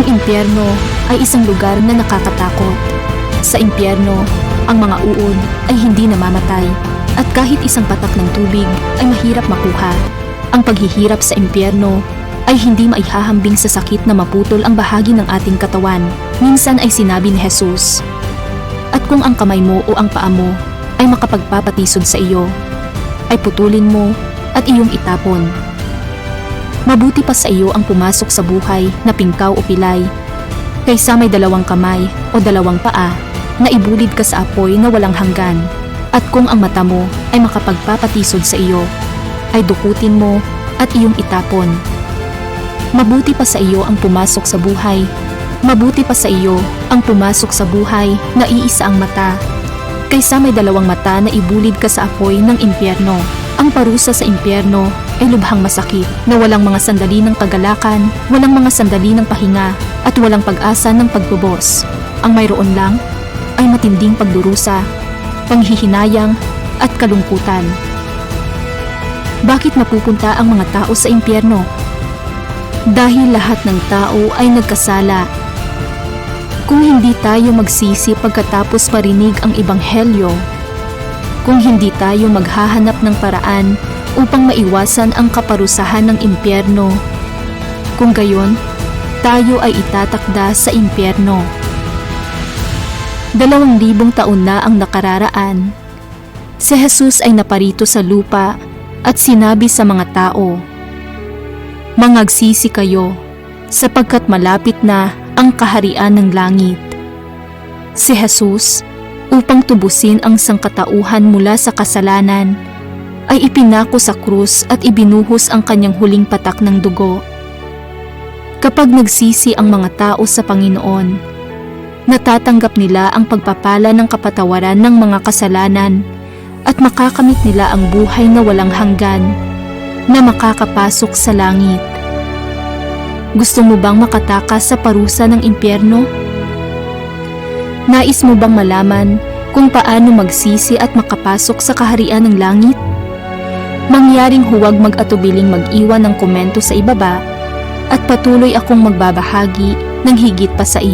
Ang impyerno ay isang lugar na nakakatakot. Sa impyerno, ang mga uod ay hindi namamatay at kahit isang patak ng tubig ay mahirap makuha. Ang paghihirap sa impyerno ay hindi maihahambing sa sakit na maputol ang bahagi ng ating katawan. Minsan ay sinabi ni Jesus, At kung ang kamay mo o ang paa mo ay makapagpapatisod sa iyo, ay putulin mo at iyong itapon. Mabuti pa sa iyo ang pumasok sa buhay na pingkaw o pilay, kaysa may dalawang kamay o dalawang paa na ibulid ka sa apoy na walang hanggan. At kung ang mata mo ay makapagpapatisod sa iyo, ay dukutin mo at iyong itapon. Mabuti pa sa iyo ang pumasok sa buhay. Mabuti pa sa iyo ang pumasok sa buhay na iisa ang mata. Kaysa may dalawang mata na ibulid ka sa apoy ng impyerno. Ang parusa sa impyerno ay lubhang masakit na walang mga sandali ng kagalakan, walang mga sandali ng pahinga, at walang pag-asa ng pagtubos. Ang mayroon lang ay matinding pagdurusa, panghihinayang, at kalungkutan. Bakit mapupunta ang mga tao sa impyerno? Dahil lahat ng tao ay nagkasala. Kung hindi tayo magsisi pagkatapos marinig ang ebanghelyo, kung hindi tayo maghahanap ng paraan upang maiwasan ang kaparusahan ng impyerno, kung gayon, tayo ay itatakda sa impyerno. Dalawang libong taon na ang nakararaan. Si Jesus ay naparito sa lupa at sinabi sa mga tao, Mangagsisi kayo, sapagkat malapit na ang kaharian ng langit. Si Jesus, upang tubusin ang sangkatauhan mula sa kasalanan, ay ipinako sa krus at ibinuhos ang kanyang huling patak ng dugo. Kapag nagsisi ang mga tao sa Panginoon, natatanggap nila ang pagpapala ng kapatawaran ng mga kasalanan at makakamit nila ang buhay na walang hanggan na makakapasok sa langit. Gusto mo bang makatakas sa parusa ng impyerno? Nais mo bang malaman kung paano magsisi at makapasok sa kaharian ng langit? Mangyaring huwag mag-atubiling mag-iwan ng komento sa ibaba at patuloy akong magbabahagi ng higit pa sa iyo.